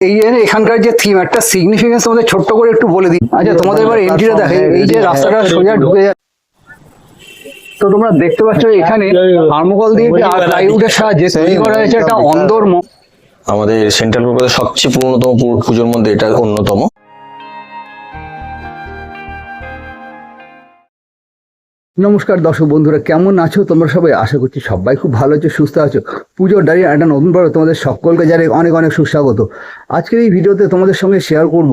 এই যে এখানকার যে থিম একটা সিগনিফিকেন্স তোমাদের ছোট্ট করে একটু বলে দিই। আচ্ছা তোমাদের এবার এন্ট্রিটা দেখে এই যে রাস্তাটা সোজা ঢুকে যায়। তো তোমরা দেখতে পাচ্ছ এখানে থার্মোকল দিয়ে যে প্লাইউডের সাহায্যে তৈরি করা হয়েছে একটা অন্দর আমাদের সেন্ট্রাল কলকাতার সবচেয়ে পুরনোতম পুজোর মধ্যে এটা অন্যতম। নমস্কার দর্শক বন্ধুরা, কেমন আছো তোমরা সবাই? আশা করছি সবাই খুব ভালো আছো, সুস্থ আছো। পুজোর ডায়ের একটা নতুন পর্ব তোমাদের সকলকে জানাই অনেক অনেক সুস্বাগত। আজকের এই ভিডিওতে তোমাদের সঙ্গে শেয়ার করব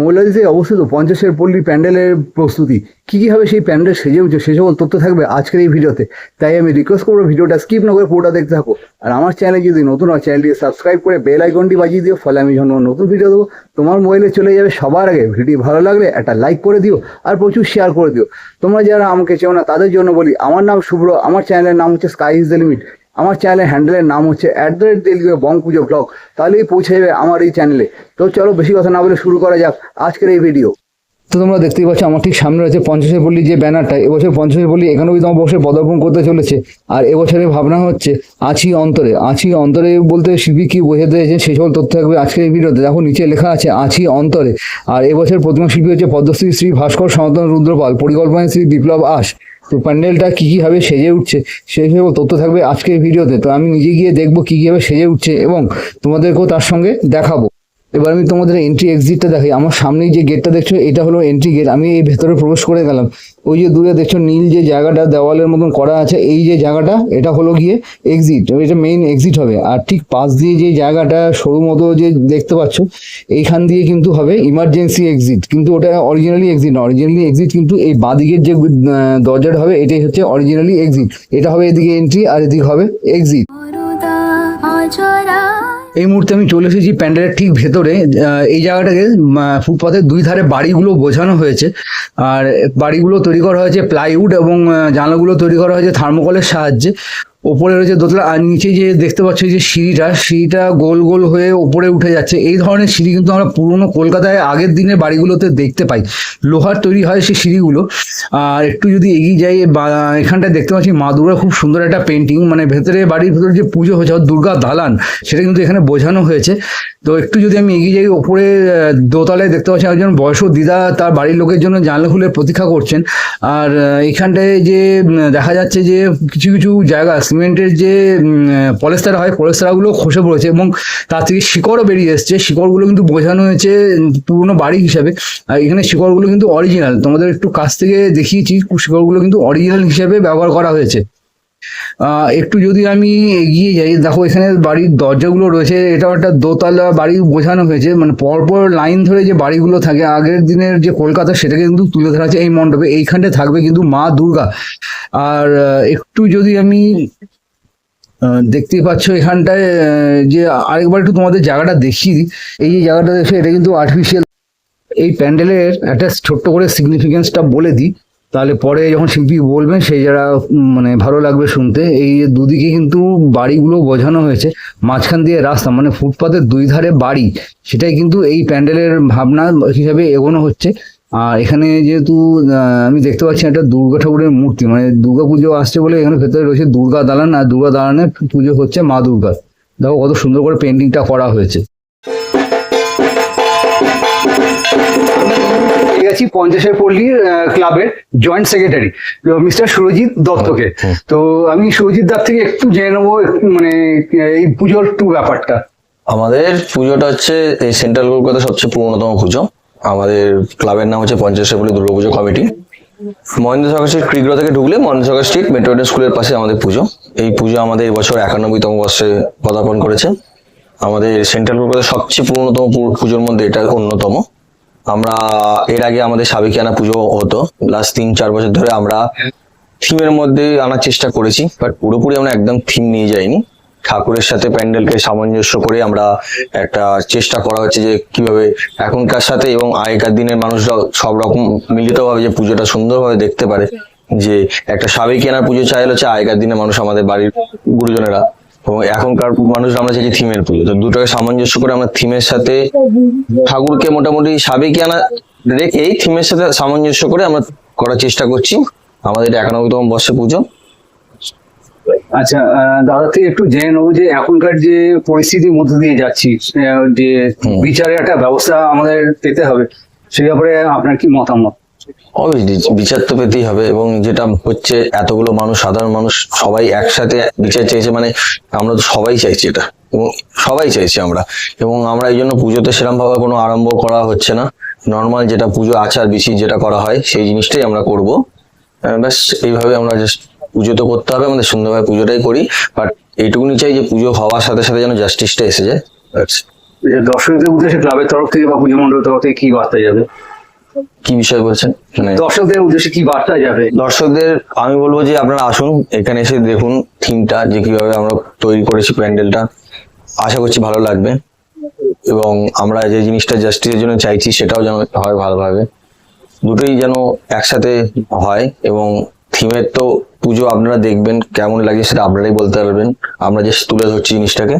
মৌলাদিতে অবস্থিত পঞ্চাশের পল্লী প্যান্ডেলের প্রস্তুতি। কী কীভাবে সেই প্যান্ডেল সেজে উঠছে, সে সকল তথ্য থাকবে আজকের এই ভিডিওতে। তাই আমি রিকোয়েস্ট করব ভিডিওটা স্কিপ না করে পুরোটা দেখতে থাকো। আর আমার চ্যানেলে যদি নতুন হয় চ্যানেলটিকে সাবস্ক্রাইব করে বেল আইকনটি বাজিয়ে দিও, ফলে আমি যখন নতুন ভিডিও দেবো, তোমার মোবাইলে চলে যাবে সবার আগে। ভিডিও ভালো লাগলে একটা লাইক করে দিও আর প্রচুর শেয়ার করে দিও। তোমরা যারা আমাকে চেও না, তাদের জন্য বলি, আমার নাম শুভ্র, আমার চ্যানেলের নাম হচ্ছে স্কাই ইজ দ্য লিমিট আমার চ্যানেলের হ্যান্ডেলের নাম হচ্ছে at the rate Telugu Bong pujo blog তাহলেই পৌঁছে যাবে আমার এই চ্যানেলে তো চলো বেশি কথা না বলে শুরু করা যাক আজকের এই ভিডিও তো তোমরা দেখতেই পাচ্ছ, আমার ঠিক সামনে রয়েছে পঞ্চাশের পল্লী যে ব্যানারটা, এবছর পঞ্চাশের পল্লী একানব্বইতম বর্ষে পদার্পণ করতে চলেছে। আর এবছরের ভাবনা হচ্ছে, আছি অন্তরে আছি অন্তরে বলতে শিল্পী কি বোঝাতে চেয়েছে সেই সকল তথ্য থাকবে আজকের এই ভিডিওতে দেখো, নিচে লেখা আছে, আছি অন্তরে। আর এবছর প্রতিমা শিল্পী হচ্ছে পদ্মশ্রী শ্রী ভাস্কর সনাতন রুদ্রপাল, পরিকল্পনায় শ্রী বিপ্লব আস। তো প্যান্ডেলটা কী কীভাবে সেজে উঠছে সেই হিসেবে তথ্য থাকবে আজকের ভিডিওতে। তো আমি নিজে গিয়ে দেখব কী কীভাবে সেজে উঠছে এবং তোমাদেরকেও তার সঙ্গে দেখাবো। এবার আমি তোমাদের এন্ট্রি এক্সিটটা দেখাই। আমার সামনেই যে গেটটা দেখছ, এটা হলো এন্ট্রি গেট আমি এই ভেতরে প্রবেশ করে গেলাম। ওই যে দূরে দেখছ, নীল যে জায়গাটা দেওয়ালের মতন করা আছে, এই যে জায়গাটা, এটা হলো গিয়ে এক্সিট এটা মেইন এক্সিট হবে। আর ঠিক পাশ দিয়ে যে জায়গাটা, সরু মতো যে দেখতে পাচ্ছ, এইখান দিয়ে কিন্তু হবে ইমার্জেন্সি এক্সিট কিন্তু ওটা অরিজিনালি এক্সিট না। অরিজিনালি এক্সিট কিন্তু এই বাঁদিকের যে দরজাটা হবে, এটাই হচ্ছে অরিজিনালি এক্সিট এটা হবে এদিকে এন্ট্রি আর এদিকে হবে এক্সিট এই মুহূর্তে আমি চলে এসেছি প্যান্ডেলের ঠিক ভেতরে। এই জায়গাটাকে ফুটপাথের দুই ধারে বাড়িগুলো বোঝানো হয়েছে। আর বাড়িগুলো তৈরি করা হয়েছে প্লাইউড এবং জানলাগুলো তৈরি করা হয়েছে থার্মোকলের সাহায্যে। ওপরে রয়েছে দোতলা, আর নিচে যে দেখতে পাচ্ছ যে সিঁড়িটা সিঁড়িটা গোল গোল হয়ে ওপরে উঠে যাচ্ছে। এই ধরনের সিঁড়ি কিন্তু আমরা পুরোনো কলকাতায় আগের দিনের বাড়িগুলোতে দেখতে পাই। লোহার তৈরি হয় সেই সিঁড়িগুলো। আর একটু যদি এগিয়ে যাই এখানটায় দেখতে পাচ্ছি মা দুর্গার খুব সুন্দর একটা পেন্টিং মানে ভেতরে, বাড়ির ভেতরে যে পুজো অর্থাৎ দুর্গা দালান, সেটা কিন্তু এখানে বোঝানো হয়েছে। তো একটু যদি আমি এগিয়ে যাই, ওপরে দোতলায় দেখতে পাচ্ছি একজন বয়স্ক দিদা, তার বাড়ির লোকের জন্য জানলা খুলে প্রতীক্ষা করছেন। আর এখানটায় যে দেখা যাচ্ছে যে কিছু কিছু জায়গা সিমেন্টের যে পলেস্তারা হয় পলেস্তারাগুলো খসে পড়েছে এবং তার থেকে শিকড়ও বেরিয়ে এসছে। শিকড়গুলো কিন্তু বোঝানো হয়েছে পুরনো বাড়ি হিসাবে। আর এখানে শিকড়গুলো কিন্তু অরিজিনাল তোমাদের একটু কাছ থেকে দেখিয়েছি, শিকড়গুলো কিন্তু অরিজিনাল হিসাবে ব্যবহার করা হয়েছে। একটু যদি আমি এগিয়ে যাই, দেখো এখানে বাড়ির দরজাগুলো রয়েছে, এটাও একটা দোতলা বাড়ি বোঝানো হয়েছে মানে পরপর লাইন ধরে যে বাড়িগুলো থাকে, আগের দিনের যে কলকাতা সেটাকে কিন্তু তুলে ধরা আছে এই মণ্ডপে এইখানটায় থাকবে কিন্তু মা দুর্গা। আর একটু যদি আমি দেখতেই পাচ্ছ এখানটায় যে আরেকবার একটু তোমাদের জায়গাটা দিই, এই যে জায়গাটা দেখছ এটা কিন্তু আর্টিফিশিয়াল এই প্যান্ডেলের একটা ছোট্ট করে সিগনিফিকেন্সটা বলে দিই। তাহলে পরে যখন শিল্পী বলবেন সেই যারা মানে ভালো লাগবে শুনতে, এই দুদিকে কিন্তু বাড়িগুলো বোঝানো হয়েছে। মাঝখান দিয়ে রাস্তা মানে ফুটপাতের দুই ধারে বাড়ি, সেটাই কিন্তু এই প্যান্ডেলের ভাবনা হিসাবে এগোনো হচ্ছে। আর এখানে যেহেতু আমি দেখতে পাচ্ছি একটা দুর্গা ঠাকুরের মূর্তি মানে দুর্গা পুজো আসছে বলে এখানে ভেতরে রয়েছে দুর্গা দালান, আর দুর্গা দালানে পুজো হচ্ছে মা দুর্গা। দেখো কত সুন্দর করে পেন্টিংটা করা হয়েছে। গেছি পঞ্চাশের পল্লীর আহ, ক্লাবের জয়েন্ট সেক্রেটারি মিস্টার সুরজিৎ দত্তকে। তো আমি সুরজিৎ দার থেকে একটু জেনে নেব মানে এই পুজোর টু ব্যাপারটা। আমাদের পুজোটা হচ্ছে এই সেন্ট্রাল কলকাতার সবচেয়ে পুরনোতম পুজো। আমাদের ক্লাবের নাম হচ্ছে পঞ্চাশের বলে দুর্গাপুজো কমিটি। মহেন্দ্র সরকার স্ট্রিট ক্রিগ্র থেকে ঢুকলে মহেন্দ্র সরকার স্ট্রিট মেট্রোপলিটন স্কুলের পাশে আমাদের পুজো। এই পুজো আমাদের এবছর একানব্বইতম বর্ষে পদার্পণ করেছে। আমাদের সেন্ট্রাল কলকাতার সবচেয়ে পুরনোতম পুজোর মধ্যে এটা অন্যতম। আমরা, এর আগে আমাদের সাবেকিয়ানা পুজো হতো। লাস্ট তিন, চার বছর ধরে আমরা থিমের মধ্যে আনার চেষ্টা করেছি বাট পুরোপুরি আমরা একদম থিম নিয়ে যাইনি। ঠাকুরের সাথে প্যান্ডেলকে সামঞ্জস্য করে আমরা একটা চেষ্টা করা হচ্ছে যে কীভাবে এখনকার সাথে এবং আগেকার দিনের মানুষরা সব রকম মিলিতভাবে যে পুজোটা সুন্দরভাবে দেখতে পারে, যে একটা সাবেকিয়ানার পুজো চাইলে হচ্ছে আগেকার দিনে মানুষ আমাদের বাড়ির গুরুজনেরা। এবং এখনকার মানুষ আমরা চাইছি থিমের পুজো। তো দুটোকে সামঞ্জস্য করে আমরা থিমের সাথে ঠাকুরকে মোটামুটি সাবেকিয়ানা রেখেই থিমের সাথে সামঞ্জস্য করে আমরা করার চেষ্টা করছি। আমাদের এটা একানব্বইতম বর্ষে পুজো। আচ্ছা আহ, দাদা থেকে একটু জেনে নেব যে এখনকার যে পরিস্থিতির মধ্যে দিয়ে যাচ্ছি যে। বিচারের একটা ব্যবস্থা আমাদের পেতে হবে সেই ব্যাপারে আপনার কি মতামত? বিচার তো পেতেই হবে এবং যেটা হচ্ছে এতগুলো মানুষ, সাধারণ মানুষ সবাই একসাথে বিচার চাইছে মানে আমরা তো সবাই চাইছি এটা। সবাই চাইছি আমরা। এবং আমরা এই জন্য পুজোতে সেরকম ভাবে কোনো আরম্ভ করা হচ্ছে না। নর্মাল যেটা পুজো আচার বিচি যেটা করা হয়, সেই জিনিসটাই আমরা করব। ব্যাস, এইভাবে আমরা জাস্ট পুজো তো করতে হবে, আমাদের সুন্দরভাবে পুজোটাই করি। বাট এইটুকুনি চাই যে পুজো হওয়ার সাথে সাথে যেন জাস্টিসটা এসে যায়। দর্শকদের উদ্দেশ্যে ক্লাবের তরফ থেকে বা পুজো মণ্ডলের তরফ থেকে কি বার্তা যাবে? কি বিষয় বলছেন? মানে দর্শকদের উদ্দেশ্যে কি বার্তা যাবে? দর্শকদের আমি বলব যে আপনারা আসুন এখানে এসে দেখুন থিমটা যে কীভাবে আমরা তৈরি করেছি প্যান্ডেলটা। আশা করছি ভালো লাগবে। এবং আমরা যে জিনিসটা জাস্টিসের জন্য চাইছি সেটাও যেন হয় ভালোভাবে। দুটোই যেন একসাথে হয় এবং থিমের তো পুজো আপনারা দেখবেন, কেমন লাগে সেটা আপনারাই বলতে পারবেন। আমরা যে তুলে ধরছি জিনিসটাকে।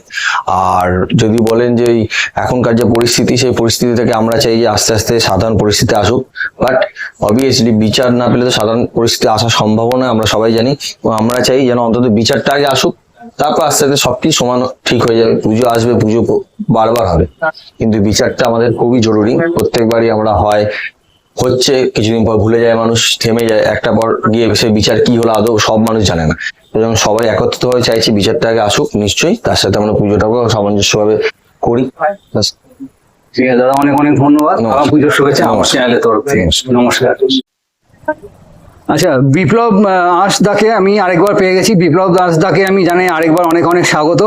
আর যদি বলেন যে এখনকার যে পরিস্থিতি, সেই পরিস্থিতি থেকে আমরা চাই যে আস্তে আস্তে সাধারণ পরিস্থিতি আসুক। বাট অবভিয়াসলি বিচার না পেলে তো সাধারণ পরিস্থিতি আসার সম্ভাবনা আমরা সবাই জানি। আমরা চাই যেন অন্তত বিচারটা আগে আসুক, তারপর আস্তে আস্তে সবকিছু সমান ঠিক হয়ে যাবে। পুজো আসবে, পুজো বারবার হবে। কিন্তু বিচারটা আমাদের খুবই জরুরি। প্রত্যেকবারই আমরা হয় হচ্ছে কিছুদিন পর ভুলে যায় মানুষ থেমে যায়। একটা পর গিয়ে সে বিচার কি হলো আদৌ সব মানুষ জানে না। এবং সবাই একত্রিত হয়ে চাইছি বিচারটা আগে আসুক নিশ্চয়ই তার সাথে আমরা পুজোটাকেও সামঞ্জস্যভাবে করি। ঠিক আছে দাদা অনেক অনেক ধন্যবাদ। আমার পুজোর শুভেচ্ছা। আমার। চ্যানেলের তরফ থেকে। নমস্কার। আচ্ছা বিপ্লব দাকে আমি আরেকবার পেয়ে গেছি। বিপ্লব দাস দাকে আমি জানি আরেকবার অনেক অনেক স্বাগত।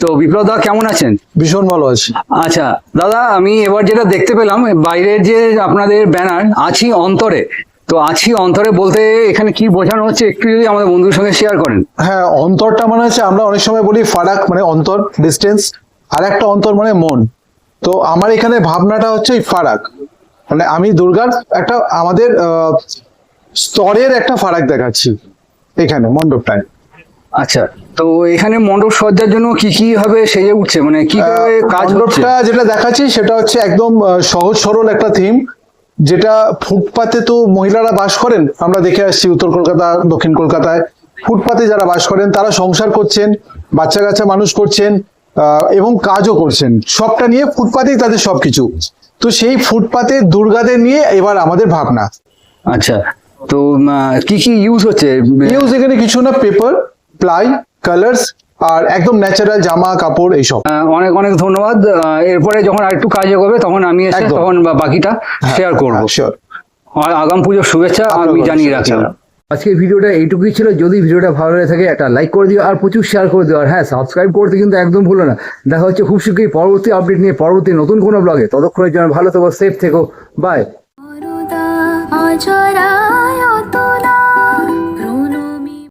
তো বিপ্লব দা কেমন আছেন? ভীষণ ভালো আছি। আচ্ছা দাদা আমি এবার যেটা দেখতে পেলাম বাইরের যে আপনাদের ব্যানার আছি অন্তরে। তো আছি অন্তরে বলতে এখানে কি বোঝানো হচ্ছে একটু যদি আমাদের বন্ধুর সঙ্গে শেয়ার করেন। হ্যাঁ অন্তরটা মানে হচ্ছে আমরা অনেক সময় বলি ফারাক মানে অন্তর ডিস্টেন্স আর একটা অন্তর মানে মন। তো আমার এখানে ভাবনাটা হচ্ছে ফারাক। মানে আমি দুর্গার একটা আমাদের আহ, স্তরের একটা ফারাক দেখাচ্ছি। এখানে মণ্ডপটায় আচ্ছা তো এখানে মণ্ডপ সজ্জার জন্য কি কি ভাবে সেজে উঠছে? মানে কি কাজ মণ্ডপটা যেটা দেখাচ্ছি সেটা হচ্ছে একদম সহজ সরল একটা থিম যেটা ফুটপাতে তো মহিলারা বাস করেন আমরা দেখে আসছি উত্তর কলকাতা দক্ষিণ কলকাতায়। ফুটপাতে যারা বাস করেন তারা সংসার করছেন বাচ্চা কাচ্চা মানুষ করছেন এবং কাজও করছেন। সবটা নিয়ে ফুটপাতেই তাদের সবকিছু। তো সেই ফুটপাতে দুর্গাদের নিয়ে এবার আমাদের ভাবনা। আচ্ছা তো কি কি ইউজ হচ্ছে? ইউজ এখানে কিছু না পেপার প্লাই কালার্স আর একদম ন্যাচারাল জামা কাপড় এইসব। অনেক অনেক ধন্যবাদ। এরপরে যখন আরেকটু কাজ হবে তখন আমি এসে তখন বা- বাকিটা শেয়ার করব। শিওর আর আগাম পুজোর শুভেচ্ছা আমি জানিয়ে শুভেচ্ছা। রাখলাম। আজকে ভিডিওটা এইটুকুই ছিল। যদি ভিডিওটা ভালো লেগে থাকে একটা লাইক করে দিও আর প্রচুর শেয়ার করে দিও। আর হ্যাঁ সাবস্ক্রাইব করতে কিন্তু একদম ভুলো না। দেখা হচ্ছে খুব শীঘ্রই পরবর্তী আপডেট নিয়ে পরবর্তী নতুন কোনো ব্লগে ততক্ষণের জন্য ভালো থেকো সেফ থেকো। বাই